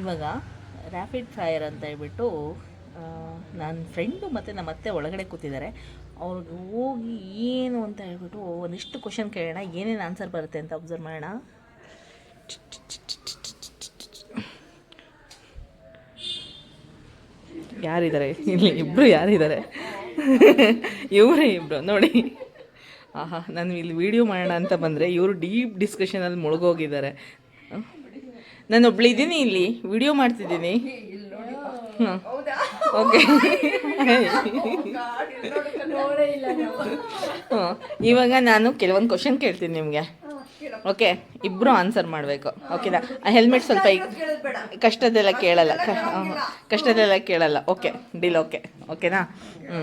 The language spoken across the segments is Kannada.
ಇವಾಗ ರ್ಯಾಪಿಡ್ ಫೈರ್ ಅಂತ ಹೇಳ್ಬಿಟ್ಟು ನನ್ನ ಫ್ರೆಂಡು ಮತ್ತು ನಮ್ಮ ಅತ್ತೆ ಒಳಗಡೆ ಕೂತಿದ್ದಾರೆ. ಅವ್ರಿಗೆ ಹೋಗಿ ಏನು ಅಂತ ಹೇಳ್ಬಿಟ್ಟು ಒಂದಿಷ್ಟು ಕ್ವಶನ್ ಕೇಳೋಣ, ಏನೇನು ಆನ್ಸರ್ ಬರುತ್ತೆ ಅಂತ ಅಬ್ಸರ್ವ್ ಮಾಡೋಣ. ಯಾರಿದ್ದಾರೆ? ಇಲ್ಲಿ ಇಬ್ಬರು ಯಾರಿದ್ದಾರೆ? ಇವರೇ ಇಬ್ಬರು ನೋಡಿ. ಆಹಾ, ನಾನು ಇಲ್ಲಿ ವಿಡಿಯೋ ಮಾಡೋಣ ಅಂತ ಬಂದರೆ ಇವರು ಡೀಪ್ ಡಿಸ್ಕಷನಲ್ಲಿ ಮುಳುಗೋಗಿದ್ದಾರೆ. ನಾನು ಒಬ್ಳಿದ್ದೀನಿ ಇಲ್ಲಿ ವಿಡಿಯೋ ಮಾಡ್ತಿದ್ದೀನಿ ಓಕೆ ಹ್ಞೂ ಇವಾಗ ನಾನು ಕೆಲವೊಂದು ಕ್ವಶನ್ ಕೇಳ್ತೀನಿ ನಿಮಗೆ. ಓಕೆ ಇಬ್ಬರು ಆನ್ಸರ್ ಮಾಡಬೇಕು. ಓಕೆನಾ? ಆ ಹೆಲ್ಮೆಟ್ ಸ್ವಲ್ಪ ಈಗ ಕಷ್ಟದೆಲ್ಲ ಕೇಳಲ್ಲ. ಕಷ್ಟದೆಲ್ಲ ಕೇಳಲ್ಲ. Okay deal okay. ಓಕೆನಾ? ಹ್ಞೂ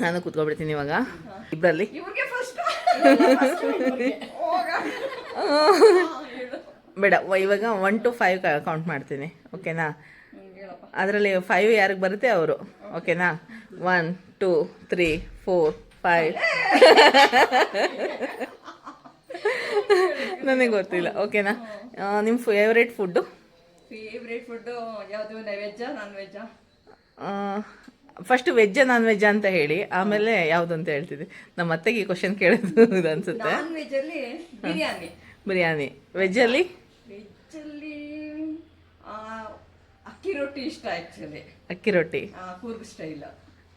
ನಾನು ಕೂತ್ಕೊಬಿಡ್ತೀನಿ ಇವಾಗ. ಇಬ್ಬರಲ್ಲಿ ಬೇಡ ಇವಾಗ ಒನ್ ಟು ಫೈವ್ ಕೌಂಟ್ ಮಾಡ್ತೀನಿ ಓಕೆನಾ ಅದರಲ್ಲಿ ಫೈವ್ ಯಾರಿಗೆ ಬರುತ್ತೆ? ಅವರು ಓಕೆನಾ one two three four five ನನಗೆ ಗೊತ್ತಿಲ್ಲ ಓಕೆನಾ ನಿಮ್ಮ ಫೇವ್ರೇಟ್ ಫುಡ್ಡು ಫೇವ್ರೇಟ್ ಫುಡ್ಡು ಯಾವುದು ನೈವೇದ್ಯ ನಾನ್ ವೆಜ್ಜಾ ಫಸ್ಟ್ ವೆಜ್ಜ ನಾನ್ ವೆಜ್ ಅಂತ ಹೇಳಿ ಆಮೇಲೆ ಯಾವುದು ಅಂತ ಹೇಳ್ತಿದ್ದೆ? ನಮ್ಮ ಅತ್ತೆಗೆ ಕ್ವಶನ್ ಕೇಳೋದು ಇದು ಅನ್ಸುತ್ತೆ ನಾನ್ ವೆಜ್ ಬಿರಿಯಾನಿ. ಬಿರಿಯಾನಿ. ವೆಜ್ಜಲ್ಲಿ ವೆಜ್ ಅಲ್ಲಿ ಆ, ಅಕ್ಕಿ ರೊಟ್ಟಿ ಇಷ್ಟ ಆಕ್ಚುಲಿ ಅಕ್ಕಿ ರೊಟ್ಟಿ? ಕೂರ್ಗ್ ಸ್ಟೈಲ್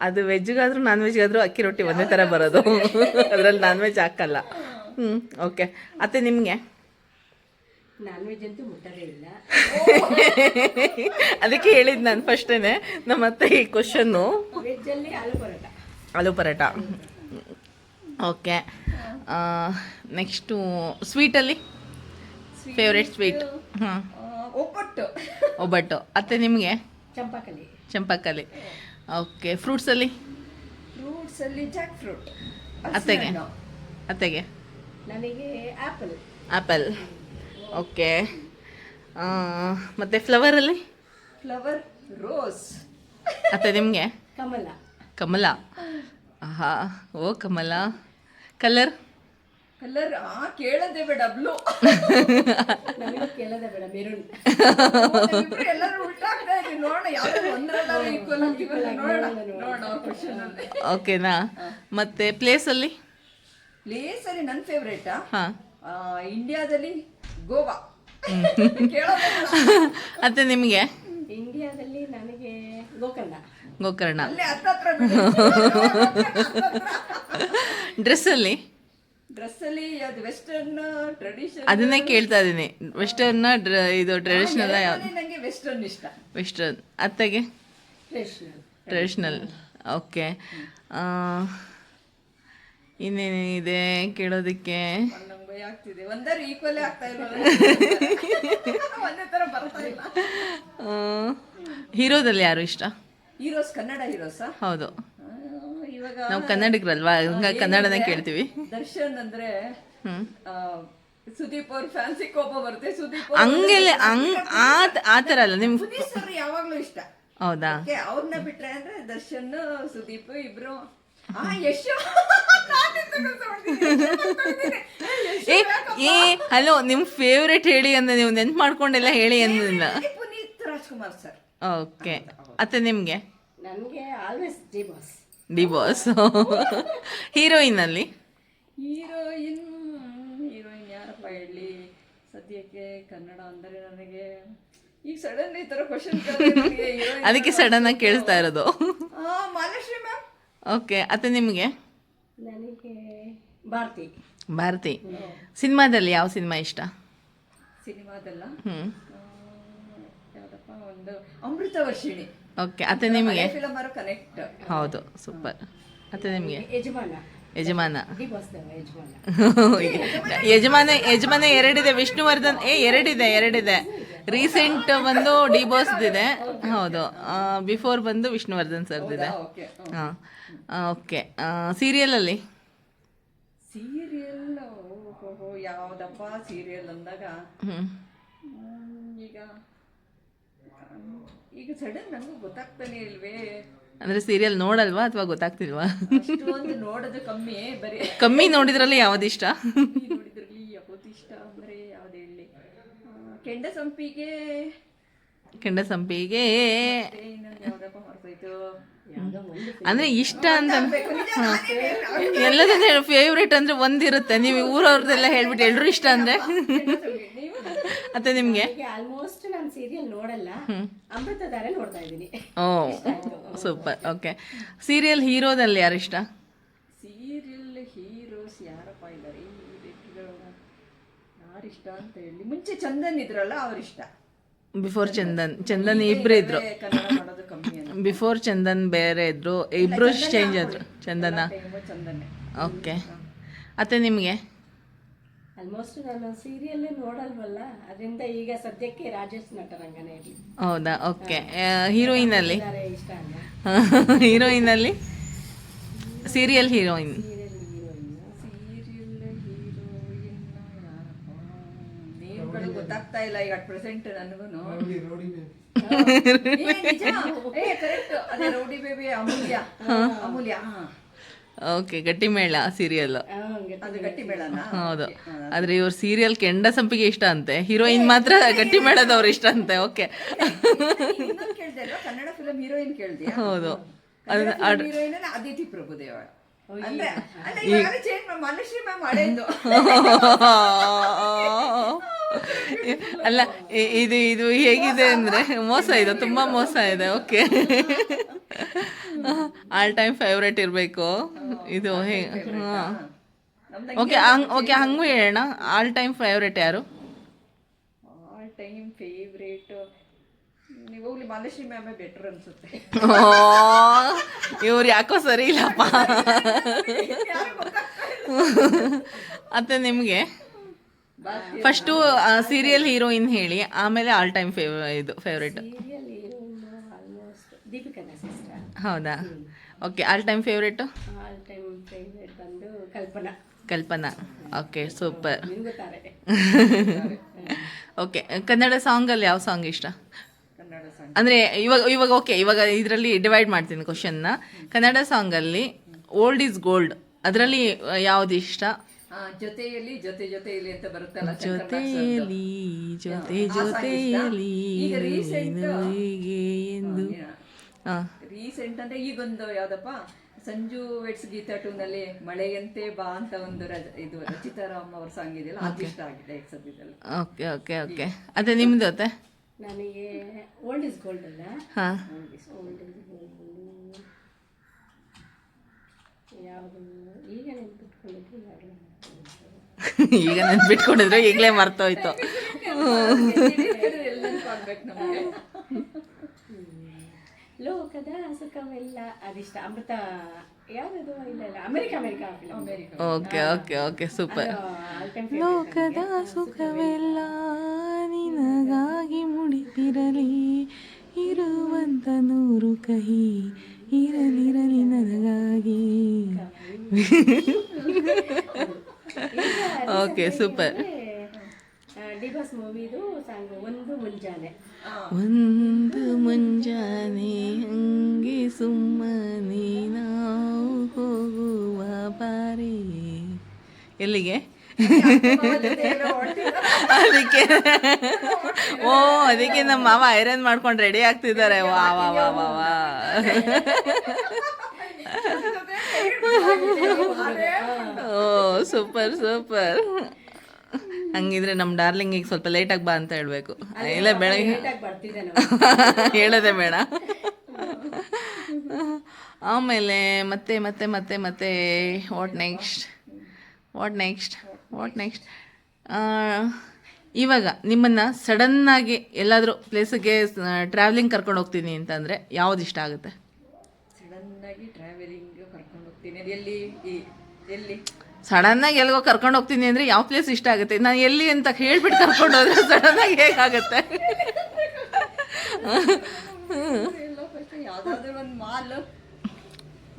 ಅದು ವೆಜ್ಗಾದ್ರೂ ನಾನ್ ವೆಜ್ಗಾದ್ರೂ ಅಕ್ಕಿ ರೊಟ್ಟಿ ಒಂದೇ ಥರ ಬರೋದು. ಅದರಲ್ಲಿ ನಾನ್ ವೆಜ್ ಹಾಕಲ್ಲ. ಹ್ಞೂ ಓಕೆ ಅತ್ತೆ ನಿಮಗೆ? ನಾನ್ ವೆಜ್ ಅಂತೂ ಮುಟ್ಟದೇ ಇಲ್ಲ. ಅದಕ್ಕೆ ಹೇಳಿದ್ದು ನಾನು ಫಸ್ಟೇ ನಮ್ಮ ಅತ್ತೆ ಈ ಕ್ವಶನ್ನು ವೆಜ್ಜಲ್ಲಿ ಆಲೂ ಪರೋಟ. ಆಲೂ ಪರೋಟ. ಓಕೆ ನೆಕ್ಸ್ಟು ಸ್ವೀಟಲ್ಲಿ ಫೇವ್ರೆಟ್ ಸ್ವೀಟ್ ಹಾಂ ಒಬ್ಬಟ್ಟು. ಒಬ್ಬಟ್ಟು. ಅತ್ತೆ ನಿಮಗೆ? ಚಂಪಾಕಲಿ. ಚಂಪಕಲಿ. ಓಕೆ ಫ್ರೂಟ್ಸಲ್ಲಿ? ಫ್ರೂಟ್ಸ್ ಅಲ್ಲಿ ಜಾಕ್ ಫ್ರೂಟ್. ಅತ್ತೆಗೆ? ಅತ್ತೆಗೆ? ನನಗೆ ಆಪಲ್. Apple okay. ಮತ್ತು ಫ್ಲವರಲ್ಲಿ? Flower rose. ಅತ್ತೆ ನಿಮಗೆ? ಕಮಲ. ಕಮಲ. ಆಹಾ ಓ ಕಮಲ. ಕಲರ್? ಕಲರ್ ಆ ಕೇಳದೆ ಬೇಡ ಬ್ಲೂ ನನಗೆ ಕೇಳೋದೇ ಬೇಡ ಮೆರೂನ್ ಎಲ್ಲರೂ ಉಲ್ಟಾಗ್ತಾ ಇದೀವಿ ನೋಡೋಣ ಯಾವ್ದಾದ್ರು ಒಂದರಲ್ಲಾದ್ರೂ equal ಆಗಿವಲ್ಲ ನೋಡೋಣ. ನೋಡೋಣ ಕ್ವಶನ್ ಅಲ್ಲಿ. ಓಕೆನಾ ಮತ್ತು ಪ್ಲೇಸಲ್ಲಿ ಪ್ಲೇಸ್ ಅಲ್ಲಿ ನನ್ನ ಫೇವ್ರೇಟ್ ಹಾಂ. ಇಂಡಿಯಾದಲ್ಲಿ ಗೋವಾ. ಅತ್ತೆ ನಿಮಗೆ? ಇಂಡಿಯಾದಲ್ಲಿ ನನಗೆ ಗೋಕರ್ಣ. ಗೋಕರ್ಣ. ಡ್ರೆಸ್ ಅಲ್ಲಿ? ಡ್ರೆಸ್ಸಲ್ಲಿ ಅದು ವೆಸ್ಟರ್ನ್ ಟ್ರೆಡಿಷನ್ ಅದನ್ನೇ ಕೇಳ್ತಾ ಇದ್ದೀನಿ. ವೆಸ್ಟರ್ನ್ ಡ್ರ ಇದು ಟ್ರೆಡಿಷನಲ್ ಯಾವ್ದು ನನಗೆ ವೆಸ್ಟರ್ನ್ ಇಷ್ಟ. ವೆಸ್ಟರ್ನ್ ಅತ್ತೆಗೆ? ಟ್ರೆಡಿಷನಲ್ ಟ್ರೆಡಿಷ್ನಲ್ ಓಕೆ ಇನ್ನೇನಿದೆ ಕೇಳೋದಕ್ಕೆ? ಆಗ್ತಿದೆ. ಒಂದರ ಈಕ್ವಲ್ ಆಗ್ತಾ ಇಲ್ಲ ಒಂದೇ ತರ ಬರ್ತಾ ಇಲ್ಲ. ಹೀರೋದಲ್ಲಿ ಯಾರು ಇಷ್ಟ? ಹೀರೋಸ್ ಕನ್ನಡ ಹೀರೋಸ್ ಹೌದು. ನಾವು ಕನ್ನಡಿಗರಲ್ವಾ? ಹಂಗಾಗಿ ಕನ್ನಡನ ಕೇಳ್ತೀವಿ. ದರ್ಶನ್ ಅಂದ್ರೆ ಸುದೀಪ್ ಅವ್ರ ಫ್ಯಾನ್ಸಿ ಕೋಪ ಬರುತ್ತೆ ಸುದೀಪ್ ಹಂಗೆಲ್ಲ ಹಂಗ್ ಆ ಥರ ಅಲ್ಲ ನಿಮ್ ಸರ್ ಯಾವಾಗ್ಲೂ ಇಷ್ಟ. ಹೌದಾ? ಓಕೆ ಅವ್ರನ್ನ ಬಿಟ್ರೆ ಅಂದ್ರೆ ದರ್ಶನ್ ಸುದೀಪ್ ಇಬ್ರು ಏ ಏ ಹಲೋ ನಿಮ್ಮ ಫೇವ್ರೇಟ್ ಹೇಳಿ ಅಂದ್ರೆ ನೀವು ನೆನ್ಪು ಮಾಡ್ಕೊಂಡೆಲ್ಲ ಹೇಳಿ ಅಂದಿಲ್ಲ ಪುನೀತ್ ರಾಜ್ಕುಮಾರ್ ಸರ್. ಓಕೆ. ಅತ್ತೆ ನಿಮಗೆ? ನನಗೆ always G boss D boss ಹೀರೋಯಿನಲ್ಲಿ heroine heroine ಯಾರಪ್ಪ ಹೇಳಿ? ಸದ್ಯಕ್ಕೆ ಕನ್ನಡ ಅಂದರೆ ನನಗೆ ಈಗ ಸಡನ್ ಈ ತರ ಕ್ವಶನ್ ಅದಕ್ಕೆ ಸಡನ್ ಆಗಿ ಕೇಳಿಸ್ತಾ ಇರೋದು. ಮಾಲಶ್ರೀ ಮ್ಯಾಮ್ ಓಕೆ ಅತ್ತೆ ನಿಮಗೆ? ನನಗೆ ಭಾರತಿ. ಭಾರತಿ. ಸಿನಿಮಾದಲ್ಲಿ ಯಾವ ಸಿನಿಮಾ ಇಷ್ಟ? ಸಿನಿಮಾದಲ್ಲ? ಹ್ಞೂ ಯಾವ್ದಪ್ಪ? ಒಂದು ಅಮೃತ ವರ್ಷಿಣಿ. ಓಕೆ ಅತ್ತೆ ನಿಮಗೆ? ಕನೆಕ್ಟ್ ಹೌದು ಸೂಪರ್ ಅತ್ತೆ ನಿಮಗೆ? ಯಜಮಾನ. ಯಜಮಾನ. ಯಜಮಾನ. ಯಜಮಾನ ಎರಡಿದೆ ವಿಷ್ಣುವರ್ಧನ್ ಏ ಎರಡಿದೆ ಎರಡಿದೆ. ರೀಸೆಂಟ್ ಬಂದು ಡಿ ಇದೆ. ಹೌದು ಬಿಫೋರ್ ಬಂದು ವಿಷ್ಣುವರ್ಧನ್ ಸರ್ದಿದೆ ಓಕೆ ಹಾಂ ಓಕೆ ಸೀರಿಯಲಲ್ಲಿ ಸೀರಿಯಲ್ ಯಾವ್ದಪ್ಪ ಸೀರಿಯಲ್ ಅಂದಾಗ? ಈಗ ಈಗ ಸಡನ್ ನಂಗೂ ಗೊತ್ತಾಗ್ತಾನೆ ಇಲ್ವೇ? ಅಂದ್ರೆ ಸೀರಿಯಲ್ ನೋಡಲ್ವಾ ಅಥವಾ ಗೊತ್ತಾಗ್ತಿಲ್ವಾ? ಅಷ್ಟೊಂದು ನೋಡೋದು ಕಮ್ಮಿ ಬರೀ ಕಮ್ಮಿ ನೋಡಿದ್ರಲ್ಲಿ ಯಾವುದಿಷ್ಟ ನೋಡಿದ್ರಲ್ಲಿ ಯಾವ್ದು ಇಷ್ಟ ಅಂದ್ರೆ ಯಾವ್ದು ಹೇಳಿ. ಕೆಂಡ ಸಂಪಿಗೆ. ಕೆಂಡ ಸಂಪಿಗೆ. ಅಂದ್ರೆ ಇಷ್ಟ ಅಂತ ಎಲ್ಲದನ್ನ ಫೇವ್ರೇಟ್ ಅಂದ್ರೆ ಒಂದಿರುತ್ತೆ ನೀವು ಊರವ್ರದ್ದೆಲ್ಲ ಹೇಳ್ಬಿಟ್ಟು ಎಲ್ರು ಇಷ್ಟ ಅಂದ್ರೆ? ಅಥವಾ ಮತ್ತೆ ನಿಮ್ಗೆ? ಆಲ್ಮೋಸ್ಟ್ ಸೀರಿಯಲ್ ನೋಡಲ್ಲ ಅಮೃತಧಾರೆ ನೋಡ್ತಾ ಇದ್ದೀನಿ. ಓ ಸೂಪರ್. ಓಕೆ. ಸೀರಿಯಲ್ ಹೀರೋದಲ್ಲಿ ಯಾರು ಇಷ್ಟ? ಸೀರಿಯಲ್ ಹೀರೋಸ್ ಯಾರಪ್ಪ ಇದ್ದಾರೆ? ಈ ವ್ಯಕ್ತಿಗಳು ಯಾರಿಷ್ಟ ಅಂತ ಹೇಳಿ. ಮುಂಚೆ ಚಂದನ್ ಇದ್ರಲ್ಲ ಅವ್ರಿಷ್ಟ ಬಿಫೋರ್ ಚಂದನ್. ಚಂದನ್. ಇಬ್ರು ಇದ್ರು. ಕನ್ನಡ ಮಾಡೋದು ಕಮ್ಮಿ ಅಂತ. ಬಿಫೋರ್ ಚಂದನ್ ಬೇರೆ ಇದ್ರು. ಇಬ್ರು ಚೇಂಜ್ ಆದ್ರು. ಚಂದನ? ಚಂದನ್ನೇ. ಓಕೆ. ಅತ್ತೆ ನಿಮಗೆ? ಆಲ್ಮೋಸ್ಟ್ ನಾನು ಸೀರಿಯಲ್ಲೇ ನೋಡಲ್ವಲ್ಲ? ಅದರಿಂದ ಈಗ ಸದ್ಯಕ್ಕೆ ರಾಜೇಶ್ ನಟರಂಗನೇ ಇರಲಿ ಹೌದಾ? ಓಕೆ. ಹೀರೋಯಿನಲ್ಲಿ ಇಷ್ಟ ಅಲ್ಲ ಹೀರೋಯಿನಲ್ಲಿ serial heroine. Serial heroine. Serial heroine ನೀವುಗಳು ಗೊತ್ತಾಗ್ತಾ ಇಲ್ಲ ಈಗ ಅಟ್ ಪ್ರೆಸೆಂಟ್ ನನಗೂ ಅದೇ ರೌಡಿ ಬೇಬಿ ಅಮೂಲ್ಯ. ಅಮೂಲ್ಯ ಹಾ. ಓಕೆ ಗಟ್ಟಿ ಮೇಳ ಸೀರಿಯಲ್ ಅದು ಗಟ್ಟಿ ಮೇಳನ ಹೌದು. ಆದ್ರೆ ಇವ್ರ ಸೀರಿಯಲ್ ಕೆಂಡ ಸಂಪಿಗೆ ಇಷ್ಟ ಅಂತೆ. ಹೀರೋಯಿನ್ ಮಾತ್ರ ಗಟ್ಟಿ ಮೇಳದವ್ರು ಇಷ್ಟ ಅಂತೆ ಓಕೆ ಹೌದು. ಅದಿತಿ ಪ್ರಭುದೇವ. ಅಂದ್ರೆ ಅಂದ್ರೆ ಇವಾಗ ಚೇಂಜ್ ಮನುಷ್ಯ ಮ್ಯಾಮ್ ಹಳೇದು ಅಲ್ಲ ಇ- ಇದು ಇದು ಹೇಗಿದೆ ಅಂದ್ರೆ ಮೋಸ ಇದೆ ತುಂಬಾ ಮೋಸ ಇದೆ ಓಕೆ. ಆಲ್ ಟೈಮ್ ಫೇವ್ರೇಟ್ ಇರಬೇಕು. ಇದು ಹೇ ಹಾಂ. ನಮ್ದು ಓಕೆ ಹಂಗ್ ಓಕೆ ಹಂಗೂ ಹೇಳೋಣ. ಆಲ್ ಟೈಮ್ ಫೇವ್ರೇಟ್ ಯಾರು? ಆಲ್ ಟೈಮ್ ಹೋಗ್ಲಿ ಮಾಲೇಶಿ ಮ್ಯಾಮೇ ಬೆಟರ್ ಅನ್ಸುತ್ತೆ. ಇವ್ರು ಯಾಕೋ ಸರಿ ಇಲ್ಲಪ್ಪ? ಮತ್ತೆ ನಿಮಗೆ? ಫಸ್ಟು ಸೀರಿಯಲ್ ಹೀರೋಯಿನ್ ಹೇಳಿ ಆಮೇಲೆ ಆಲ್ ಟೈಮ್ ಫೇವ್ ಇದು ಫೇವ್ರೇಟ್ ಹೌದಾ? Okay all time favourite Kalpana. Kalpana. Okay super okay Kannada ಸಾಂಗಲ್ಲಿ ಯಾವ ಸಾಂಗ್ ಇಷ್ಟ? ಅಂದರೆ ಇವಾಗ ಇವಾಗ ಓಕೆ ಇವಾಗ ಇದರಲ್ಲಿ ಡಿವೈಡ್ ಮಾಡ್ತೀನಿ ಕ್ವಶನ್ನ ಕನ್ನಡ ಸಾಂಗಲ್ಲಿ ಓಲ್ಡ್ ಈಸ್ ಗೋಲ್ಡ್ ಅದರಲ್ಲಿ ಯಾವ್ದು ಇಷ್ಟ? ಆ, ಜೊತೆಯಲ್ಲಿ ಜೊತೆ ಜೊತೆಯಲ್ಲಿ ಅಂತ ಬರುತ್ತಲ್ಲ ಶಂಕರ್ ನಾಗ್ ಸರ್ದು. ಜೊತೆಯಲ್ಲಿ ಜೊತೆ ಆ song ಇಷ್ಟ. ಜೊತೆಯಲ್ಲಿ ಈಗ recent- ನೀನು ಹೀಗೆ ಎಂದು. ಹಾಂ ರೀಸೆಂಟ್ ಅಂದ್ರೆ ಈಗೊಂದು ಯಾವ್ದಪ್ಪ? ಸಂಜು ವೆಟ್ಸ್ ಗೀತಾ ಟೂ ನಲ್ಲಿ ಮಳೆಯಂತೆ ಬಾ ಅಂತ ಒಂದು ರಜ ಇದು ರಚಿತಾರಾಮ್ ಅವ್ರ ಸಾಂಗ್ ಇದೆಯಲ್ಲ ಅದು ಇಷ್ಟ ಆಗಿದೆ ಈಗ ಸದ್ಯದಲ್ಲಿ. ಓಕೆ ಓಕೆ ಓಕೆ ಅದೇ ನಿಮ್ದು ಅತ್ತೆ ನನಗೆ ಓಲ್ಡ್ ಇಸ್ ಗೋಲ್ಡ್ ಅಲ್ಲ? ಹಾಂ. ಓಲ್ಡ್ ಇಸ್ ಗೋಲ್ಡ್ ಯಾವುದು? ಈಗ ನೆನ್ಪಿಟ್ಕೊಂಡಿದ್ದು ಯಾರು ಈಗ ನೆನ್ಪಿಟ್ಕೊಂಡಿದ್ರೆ ಈಗಲೇ ಮರ್ತೋಯ್ತು. ಲೋಕದ ಸುಖವೆಲ್ಲ ಅದಿಷ್ಟ. ಅಮೃತ ಯಾವ್ದು ಇಲ್ಲ ಇಲ್ಲ America America okay okay okay super. ಲೋಕದ ಸುಖವೆಲ್ಲ ನಿನಗಾಗಿ ಮುಡಿಪಿರಲಿ ಇರುವಂತ ನೂರು ಕಹಿ ಇರಲಿರಲಿ ನನಗಾಗಿ. ಓಕೆ ಸೂಪರ್ ಒಂದು ಮುಂಜಾನೆ ಹಂಗೆ ಸುಮ್ಮನೆ ನಾವು ಹೋಗುವ ಬಾರಿ. ಎಲ್ಲಿಗೆ? ಅದಕ್ಕೆ. ಓ ಅದಕ್ಕೆ ನಮ್ಮ ಮಾವ ಐರನ್ ಮಾಡ್ಕೊಂಡು ರೆಡಿ ಆಗ್ತಿದ್ದಾರೆ. ವಾ ವಾ ವಾ ವಾ ವಾ. ಓ ಸೂಪರ್ ಸೂಪರ್ ಹಂಗಿದ್ರೆ ನಮ್ಮ ಡಾರ್ಲಿಂಗಿಗೆ ಸ್ವಲ್ಪ ಲೇಟಾಗಿ ಬಾ ಅಂತ ಹೇಳ್ಬೇಕು. ಇಲ್ಲ ಬೆಳಗ್ಗೆ. ಹೇಳೋದೇ ಬೇಡ. ಆಮೇಲೆ ಮತ್ತೆ ಮತ್ತೆ ಮತ್ತೆ ಮತ್ತೆ what next what next what next ಇವಾಗ ನಿಮ್ಮನ್ನು ಸಡನ್ನಾಗಿ ಎಲ್ಲಾದರೂ ಪ್ಲೇಸಿಗೆ ಟ್ರಾವೆಲಿಂಗ್ ಕರ್ಕೊಂಡು ಹೋಗ್ತೀನಿ ಅಂತಂದರೆ ಯಾವ್ದು ಇಷ್ಟ ಆಗುತ್ತೆ? ಸಡನ್ ಆಗಿ ಟ್ರಾವೆಲಿಂಗ್ ಕರ್ಕೊಂಡು ಹೋಗ್ತೀನಿ. ಎಲ್ಲಿ ಎಲ್ಲಿ? ಸಡನ್ನಾಗಿ ಎಲ್ಲಿಗೋ ಕರ್ಕೊಂಡು ಹೋಗ್ತೀನಿ ಅಂದರೆ ಯಾವ ಪ್ಲೇಸ್ ಇಷ್ಟ ಆಗುತ್ತೆ? ನಾನು ಎಲ್ಲಿ ಅಂತ ಹೇಳ್ಬಿಟ್ಟು ಕರ್ಕೊಂಡು ಹೋದ್ರೆ ಸಡನ್ನಾಗಿ ಹೇಗಾಗುತ್ತೆ ಮಾಲ್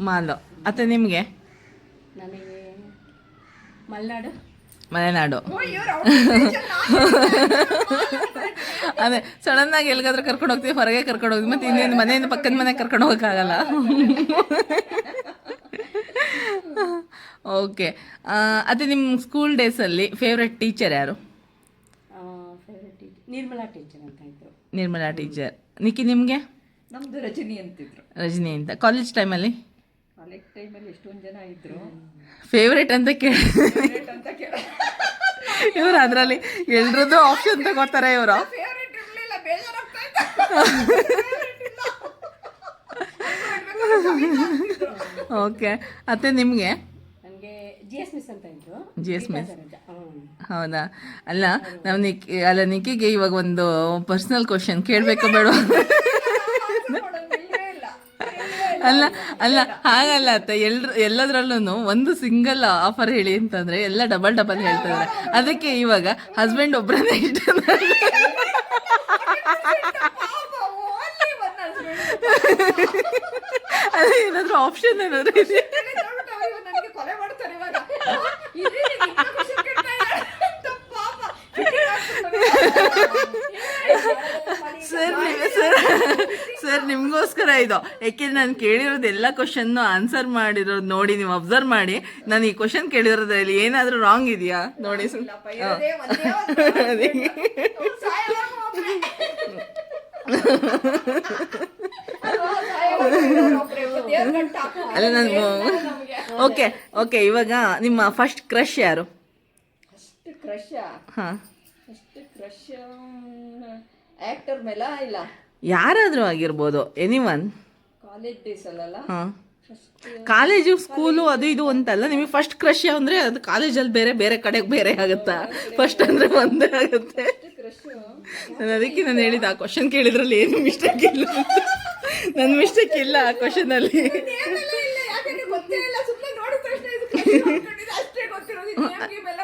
ಮಾಲು ಅತ್ತೆ ನಿಮಗೆ? ನನಗೆ ಮಲೆನಾಡು. ಮಲೆನಾಡು. ಅದೇ ಸಡನ್ ಆಗಿ ಎಲ್ಲಿಗಾದ್ರೂ ಕರ್ಕೊಂಡು ಹೋಗ್ತೀವಿ ಹೊರಗೆ ಕರ್ಕೊಂಡು ಹೋಗ್ತೀವಿ ಮತ್ತೆ ಇನ್ನೇನು ಮನೆಯಿಂದ ಪಕ್ಕದ ಮನೆ ಕರ್ಕೊಂಡು ಹೋಗೋಕ್ಕಾಗಲ್ಲ. ಓಕೆ. ಅದೇ ನಿಮ್ಮ ಸ್ಕೂಲ್ ಡೇಸಲ್ಲಿ ಫೇವ್ರೆಟ್ ಟೀಚರ್ ಯಾರು? ನಿರ್ಮಲಾ ಟೀಚರ್ ಅಂತ ಇದ್ರು. ನಿರ್ಮಲಾ ಟೀಚರ್ ನಿಕ್ಕಿ ನಿಮಗೆ? ನಮ್ದು ರಜನಿ ಅಂತಿದ್ರು. ರಜನಿ ಅಂತ. ಕಾಲೇಜ್ ಟೈಮಲ್ಲಿ ಕಾಲೇಜ್ ಟೈಮಲ್ಲಿ ಎಷ್ಟೊಂದು ಜನ ಇದ್ರು. ಫೇವ್ರೇಟ್ ಅಂತ ಕೇಳಿ ಫೇವ್ರೇಟ್ ಅಂತ ಕೇಳ ಇವ್ರು ಅದರಲ್ಲಿ ಎಲ್ರದ್ದು ಆಪ್ಷನ್ ತಗೋತಾರೆ ಇವರು. ಫೇವ್ರೇಟ್ ಇರ್ಲಿಲ್ಲ ಬೇಜಾರಾಗ್ತಾ ಇತ್ತು. ಓಕೆ ಮತ್ತೆ ನಿಮಗೆ? ನನಗೆ ಜಿ ಎಸ್ ಮಿಸ್ ಅಂತ ಇದ್ರು. ಜಿ ಎಸ್ ಮಿಸ್ ಹ್ಞೂ ಹೌದಾ? ಅಲ್ಲ ನಾವು ನಿಕ್ ಅಲ್ಲ ನಿಕ್ಕಿಗೆ ಇವಾಗ ಒಂದು ಪರ್ಸ್ನಲ್ ಕ್ವಶನ್ ಕೇಳಬೇಕು ಬೇಡ ಅಲ್ಲ ಅಲ್ಲ, ಹಾಗಲ್ಲ ಅತ್ತ. ಎಲ್ರ ಎಲ್ಲದ್ರಲ್ಲೂ ಒಂದು ಸಿಂಗಲ್ ಆಫರ್ ಹೇಳಿ ಅಂತಂದ್ರೆ ಎಲ್ಲ ಡಬಲ್ ಡಬಲ್ ಹೇಳ್ತಾರೆ ಅದಕ್ಕೆ ಇವಾಗ ಹಸ್ಬೆಂಡ್ ಒಬ್ಬರನ್ನೇ ಇಷ್ಟ ಅದೇ ಏನಾದ್ರು ಆಪ್ಷನ್ ಏನಾದ್ರು ಇದೇ? ಸರ್ ನೀವು ಸರ್ ಸರ್ ನಿಮಗೋಸ್ಕರ ಇದು. ಯಾಕೆಂದ್ರೆ ನಾನು ಕೇಳಿರೋದು ಎಲ್ಲ ಕ್ವಶನ್ನು ಆನ್ಸರ್ ಮಾಡಿರೋದು ನೋಡಿ ನೀವು ಅಬ್ಸರ್ವ್ ಮಾಡಿ. ನಾನು ಈ ಕ್ವಶನ್ ಕೇಳಿರೋದ್ರಲ್ಲಿ ಏನಾದರೂ ರಾಂಗ್ ಇದೆಯಾ? ನೋಡಿ ಸರ್. ಅಲ್ಲ ನಾನು ಓಕೆ ಓಕೆ ಇವಾಗ ನಿಮ್ಮ ಫಸ್ಟ್ ಕ್ರಶ್ ಯಾರು? ಫಸ್ಟ್ ಕ್ರಶ್ ಹಾಂ. ಫಸ್ಟ್ ಕ್ರಶ್ ಆಕ್ಟರ್ ಮೇಲ ಇಲ್ಲ? ಯಾರಾದರೂ ಆಗಿರ್ಬೋದು ಎನಿವನ್ ಕಾಲೇಜ್ ಡೇಸ್ ಅಲ್ಲಲ್ಲ? ಹಾಂ. ಕಾಲೇಜು ಸ್ಕೂಲು ಅದು ಇದು ಅಂತಲ್ಲ ನಿಮಗೆ ಫಸ್ಟ್ ಕ್ರಶ್ ಅಂದರೆ ಅದು ಕಾಲೇಜಲ್ಲಿ ಬೇರೆ ಬೇರೆ ಕಡೆಗೆ ಬೇರೆ ಆಗುತ್ತಾ? ಫಸ್ಟ್ ಅಂದರೆ ಒಂದೇ ಆಗುತ್ತೆ. ನಾನು ಅದಕ್ಕೆ ನಾನು ಹೇಳಿದ ಆ ಕ್ವಶನ್ ಕೇಳಿದ್ರಲ್ಲಿ ಏನು ಮಿಸ್ಟೇಕ್ ಇಲ್ಲ ನನ್ನ ಮಿಸ್ಟೇಕ್ ಇಲ್ಲ ಆ ಕ್ವಶನಲ್ಲಿ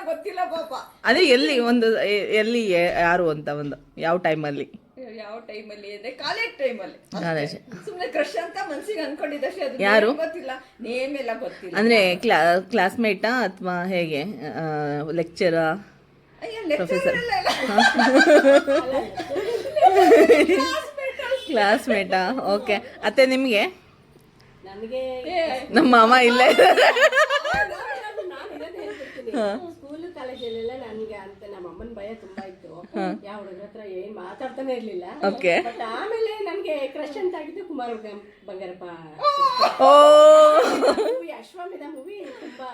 ಗೊತ್ತಿಲ್ಲ ಪಾಪ. ಅದೇ ಎಲ್ಲಿ ಒಂದು ಎಲ್ಲಿ ಯಾರು ಅಂತ ಒಂದು ಯಾವ ಟೈಮಲ್ಲಿ? ಯಾವ ಟೈಮಲ್ಲಿ ಅಂದ್ರೆ ಕಾಲೇಜ್ ಟೈಮಲ್ಲಿ. ಕಾಲೇಜ್. ಸುಮ್ಮನೆ ಕ್ರಶ್ ಅಂತ ಮನ್ಸಿಗೆ ಅನ್ಕೊಂಡಿದ್ದಷ್ಟೇ ಅದು ಯಾರು? ಗೊತ್ತಿಲ್ಲ. ನೇಮ್ ಎಲ್ಲ ಗೊತ್ತಿಲ್ಲ. ಅಂದ್ರೆ ಕ್ಲಾ ಕ್ಲಾಸ್ಮೇಟಾ ಅಥವಾ ಹೇಗೆ? ಲೆಕ್ಚರ ಪ್ರೊಫೆಸರ್ ಕ್ಲಾಸ್ಮೇಟಾ ಓಕೆ ಅತ್ತೆ ನಿಮಗೆ? ನನಗೆ ನಮ್ಮ ಮಾಮ ಇಲ್ಲೇ. ಸ್ಕೂಲ್ ಕಾಲೇಜಲ್ಲೆಲ್ಲ ನನಗೆ ಅಂತ ನಮ್ಮ ಅಮ್ಮನ ಭಯ ತುಂಬಾ ಇತ್ತು. ಯಾವ ಹುಡುಗರ ಹತ್ರ ಏನ್ ಮಾತಾಡ್ತಾನೆ ಇರ್ಲಿಲ್ಲ. ಓಕೆ ಬಟ್ ಆಮೇಲೆ ನನಗೆ ಕ್ರಶ್ ಅಂತ ಆಗಿದ್ದು ಕುಮಾರ್ ಬಂಗಾರಪ್ಪ ಅಶ್ವಮೇಧ ಮೂವಿ ತುಂಬಾ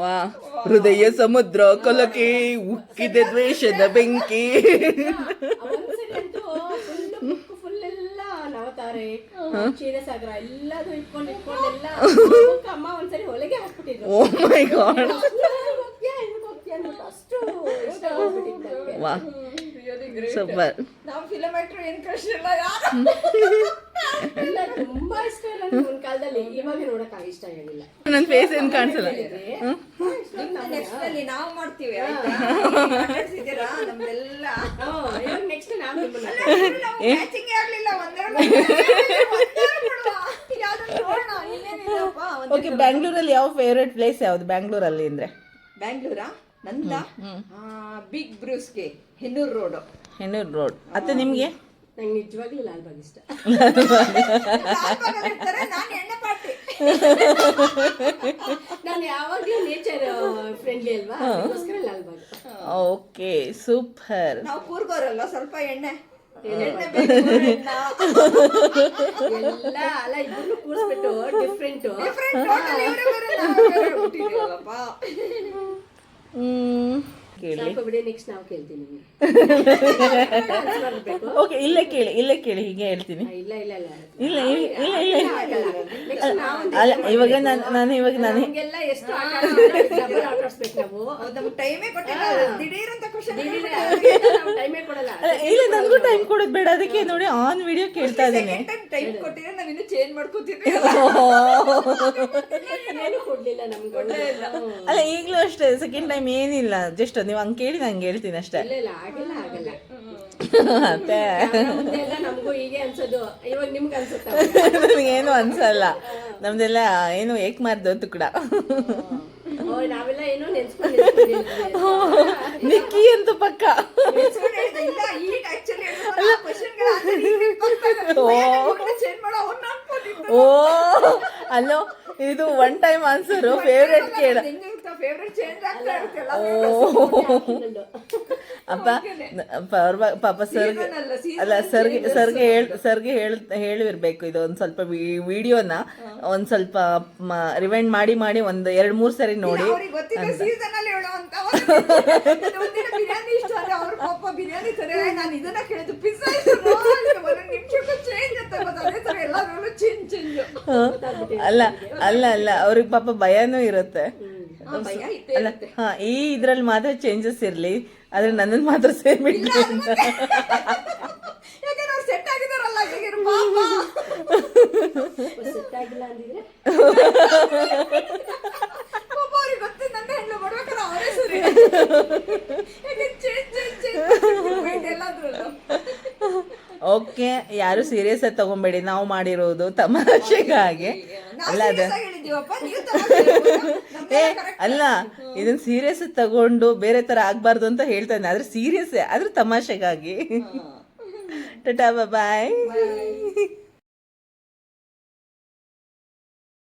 ವಾ ಹೃದಯ ಸಮುದ್ರ ಕೊಲಕೆ ಉಕ್ಕಿದೆ ದ್ವೇಷದ ಬೆಂಕಿ. ಒಂದ್ಸರಿ ಅಂತೂ ಫುಲ್ ಎಲ್ಲ ನವತಾರೆ. ಕ್ಷೀರಸಾಗರ ಎಲ್ಲದೂ ಇಟ್ಕೊಂಡು ಇಟ್ಕೊಂಡೆಲ್ಲ ಅಮ್ಮ ಒಂದ್ಸರಿ ಹೊಲಿಗೆ ಹಾಕ್ಬಿಟ್ಟಿದ್ರು. ಓ ಮೈ ಗಾಡ್ ಅಂದ್ಬಿಟ್ಟು ಅಷ್ಟು ಇಷ್ಟ ಆಗ್ಬಿಟ್ಟಿತ್ತು ನನಗೆ ವಾ. Really great super. ನಾವು ಫಿಲಮ್ ಆಕ್ಟರ್ ಏನ್ ಕ್ರಶ್ ಇಲ್ಲ ಯಾರು? ಇಲ್ಲ ತುಂಬಾ ಇಷ್ಟ ನನಗೆ ಒಂದ್ ಕಾಲದಲ್ಲಿ. ಇವಾಗ ನೋಡಕ್ ಆಗ ಇಷ್ಟ ಆಗಿಲ್ಲ. ನನ್ನ ಫೇಸ್ ಏನು ಕಾಣಿಸಲ್ಲ? ನೆಕ್ಸ್ಟ್ ಅಲ್ಲಿ ನಾವು ಮಾಡ್ತೀವಿ ಆಯ್ತಾ? ಮಾತಾಡ್ಸಿದ್ದೀರಾ ನಮ್ದೆಲ್ಲ. ಇವಾಗ ನೆಕ್ಸ್ಟ್ ನಾವು ನಿಮ್ಮನ್ನ ಮ್ಯಾಚಿಂಗ್ ಆಗ್ಲಿಲ್ಲ ಒಂದೇ ನೋಡೋಣ ಇನ್ನೇನಿಲ್ಲಪ್ಪ ಓಕೆ ಬ್ಯಾಂಗ್ಳೂರಲ್ಲಿ ಯಾವ ಫೇವ್ರೇಟ್ ಪ್ಲೇಸ್ ಯಾವುದು ಬ್ಯಾಂಗ್ಳೂರಲ್ಲಿ ಅಂದರೆ? ಬ್ಯಾಂಗ್ಳೂರಾ ನಂದ? ಬಿಗ್ ಬ್ರೂಸ್ಗೆ ಹೆನ್ನೂರು ರೋಡು ಹೆಣ್ಣೂರು ರೋಡ್ ಅತ್ತೆ ನಿಮಗೆ? ನಂಗೆ ನಿಜವಾಗ್ಲೂ ಲಾಲ್ಬಾಗ್ ಇಷ್ಟ. ನಾನು ಎಣ್ಣೆ ಪಾಟಿ ನಾನು ಯಾವಾಗ್ಲೂ ನೇಚರ್ ಫ್ರೆಂಡ್ಲಿ ಅಲ್ವಾ? ಅದಕ್ಕೋಸ್ಕರ ಲಾಲ್ಬಾಗ್ ಓಕೆ ಸೂಪರ್. ನಾವು ಕೂರ್ಗೋರಲ್ಲ ಸ್ವಲ್ಪ ಎಣ್ಣೆ? ಎಣ್ಣೆ ಬೇಕು, ಎಣ್ಣೆ. ಎಲ್ಲ ಅಲ್ಲ ಇಬ್ಬರು ಡಿಫ್ರೆಂಟ್ Different. Total ಇವ್ರೇ ಬೇರೆ, ನಾವೇ ಬೇರೆ ಹುಟ್ಟಿದೀವಲ್ಲಪ್ಪ. 嗯。ಕೇಳಿ. ಸಾಕು ಬಿಡಿ ನೆಕ್ಸ್ಟ್ ನಾವು ಕೇಳ್ತೀನಿ ಓಕೆ ಇಲ್ಲೇ ಕೇಳಿ ಇಲ್ಲೇ ಕೇಳಿ ಹೀಗೆ ಹೇಳ್ತೀನಿ. ಇಲ್ಲ ಇಲ್ಲ ಇಲ್ಲ ಇಲ್ಲ. ಅಲ್ಲ ಇವಾಗ ನಾನು ನಾನು ಇವಾಗ ನಾನು ನಮ್ಗೆಲ್ಲ ಎಷ್ಟು ಆಟ ಡಬಲ್ ಆಟ ನಾವು. ಹೌದು, ಟೈಮೇ ಕೊಟ್ಟಿಲ್ಲ. ದಿಢೀರ್. ಅಂತ ಕ್ವಶನ್ ನಾವು ಟೈಮೇ ಕೊಡಲ್ಲ. ಇಲ್ಲ ನನಗೂ ಟೈಮ್ ಕೊಡೋದು ಬೇಡ. ಅದಕ್ಕೆ ನೋಡಿ ಆನ್ ವಿಡಿಯೋ ಕೇಳ್ತಾ ಇದ್ದೀನಿ. ಟೈಮ್ ಕೊಟ್ಟಿದ್ರೆ ಇನ್ನೂ ಚೇಂಜ್ ಅಲ್ಲ ಈಗಲೂ ಅಷ್ಟೇ ಸೆಕೆಂಡ್ ಟೈಮ್ ಏನಿಲ್ಲ ಜಸ್ಟ್ ನೀವು ಹಂಗೆ ಕೇಳಿ ನಂಗೆ ಹೇಳ್ತೀನಿ ಅಷ್ಟೇ. ಇಲ್ಲ ಇಲ್ಲ ಆಗಲ್ಲ ಆಗಲ್ಲ. ಮತ್ತೆ? ಮುಂದೆಲ್ಲ ನಮಗೂ ಹೀಗೆ ಅನ್ಸೋದು. ಇವಾಗ ನಿಮ್ಗೆ ಅನ್ಸುತ್ತಾ ನನಗೇನು ಅನ್ಸಲ್ಲ. ನಮ್ದೆಲ್ಲ ಏನು ಏಕ್ ಮಾರ್ದು ಕೂಡ. ಓ ನಾವೆಲ್ಲ ಏನೋ ನೆನ್ಸ್ಕೊಂಡು ನೆನ್ಸ್ಕೊಂಡಿರ್ತೀವಿ. ನಿಕ್ಕಿ ಅಂತ ಪಕ್ಕ. ಓ. ಅಲ್ಲೋ ಇದು ಒನ್ ಟೈಮ್ ಆನ್ಸರ್ ಫೇವ್ರೆಟ್ ಕೇಳ. ಫೇವ್ರೆಟ್ ಚೇಂಜ್ ಆಗ್ತಾ ಅಪ್ಪ ಅಪ್ಪ ಅವ್ರ ಪಾಪ ಸರ್ಗೆ ಅಲ್ಲ, ಸರ್ಗೆ ಸರ್ಗೆ ಹೇಳ್ ಸರ್ಗೆ ಹೇಳ್ ಹೇಳಿರ್ಬೇಕು ಇದು ಒಂದ್ ಸ್ವಲ್ಪ ವಿಡಿಯೋನ ಒಂದ್ ಸ್ವಲ್ಪ ರಿವೈಂಡ್ ಮಾಡಿ ಮಾಡಿ ಒಂದ್ ಎರಡ್ ಮೂರ್ ಸರಿ ನೋಡಿ. ಅಲ್ಲಿ ಅಲ್ಲ. ಅಲ್ಲ ಅವ್ರಿಗೆ ಪಾಪ ಭಯನೂ ಇರುತ್ತೆ. ಹಾ ಈ ಇದ್ರಲ್ಲಿ ಮಾತ್ರ ಚೇಂಜಸ್ ಇರ್ಲಿ ಆದ್ರೆ ನನ್ನನ್ ಮಾತ್ರ ಸೇರ್ಬಿಟ್ಟು ಅಂತ. ಓಕೆ ಯಾರು ಸೀರಿಯಸ್ ಆಗಿ ತಗೊಂಬೇಡಿ ನಾವು ಮಾಡಿರೋದು ತಮಾಷೆಗಾಗಿ. ಅಲ್ಲ ಅದ ಏ ಅಲ್ಲ ಇದನ್ನ ಸೀರಿಯಸ್ ತಗೊಂಡು ಬೇರೆ ತರ ಆಗ್ಬಾರ್ದು ಅಂತ ಹೇಳ್ತಾನೆ ಆದ್ರೆ ಸೀರಿಯಸ್ ಆದ್ರೆ ತಮಾಷೆಗಾಗಿ. ಟಾಟಾ ಬಾಯ್.